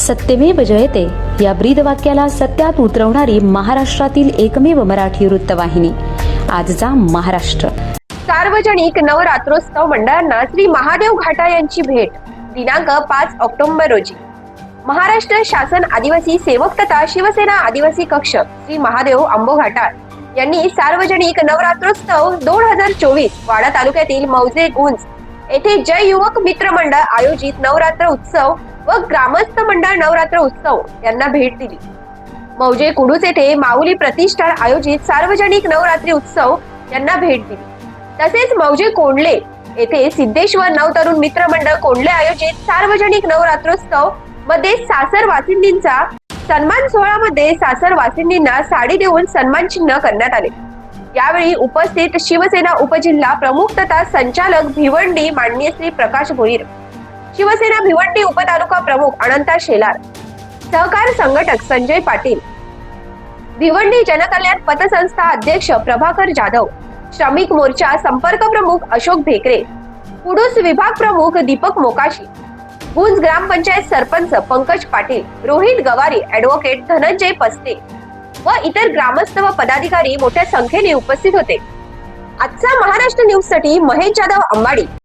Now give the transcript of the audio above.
सत्यमेव जयते. या ब्रीद वाक्याला सत्यात उतरवणारी महाराष्ट्रातील एकमेव मराठी वृत्तवाहिनी. आजचा महाराष्ट्र. सार्वजनिक नवरात्रोत्सव मंडळांना श्री महादेव घाटा यांची भेट. दिनांक पाच ऑक्टोबर रोजी. महाराष्ट्र शासन आदिवासी सेवक तथा शिवसेना आदिवासी कक्ष श्री महादेव आंबो घाटाळ यांनी सार्वजनिक नवरात्रोत्सव दोन हजार चोवीस वाडा तालुक्यातील मौजे गुंज येथे जय युवक मित्र मंडळ आयोजित नवरात्र उत्सव व ग्रामस्थ मंडळ नवरात्र उत्सव यांना भेट दिली. मौजे कुडूच येथे माऊली प्रतिष्ठान आयोजित सार्वजनिक नवरात्री उत्सव यांना भेट दिली. तसेच मौजे कोंडले येथे सिद्धेश्वर नवतरुण मित्र मंडळ कोंडले आयोजित सार्वजनिक नवरात्रोत्सवमध्ये सासर वासिंदींचा सन्मान सोहळा मध्ये सासर वासिंदींना साडी देऊन सन्मान चिन्ह करण्यात आले. यावेळी उपस्थित शिवसेना उपजिल्हा प्रमुख तथा संचालक भिवंडी माननीय श्री प्रकाश भोईर शिवसेना भिवंडी उपतालुका प्रमुख अनंता शेलार सहकार संघटक संजय पाटील भिवंडी जनकल्याण पतसंस्था अध्यक्ष प्रभाकर जाधव श्रमिक मोर्चा संपर्क प्रमुख अशोक भेकरे कुडूस विभाग प्रमुख दीपक मोकाशी गुंज ग्रामपंचायत सरपंच पंकज पाटील रोहित गवारी ऍडव्होकेट धनंजय पस्ते व इतर ग्रामस्थ व पदाधिकारी मोठ्या संख्येने उपस्थित होते. आजचा महाराष्ट्र न्यूजसाठी महेश जाधव अंबाडी.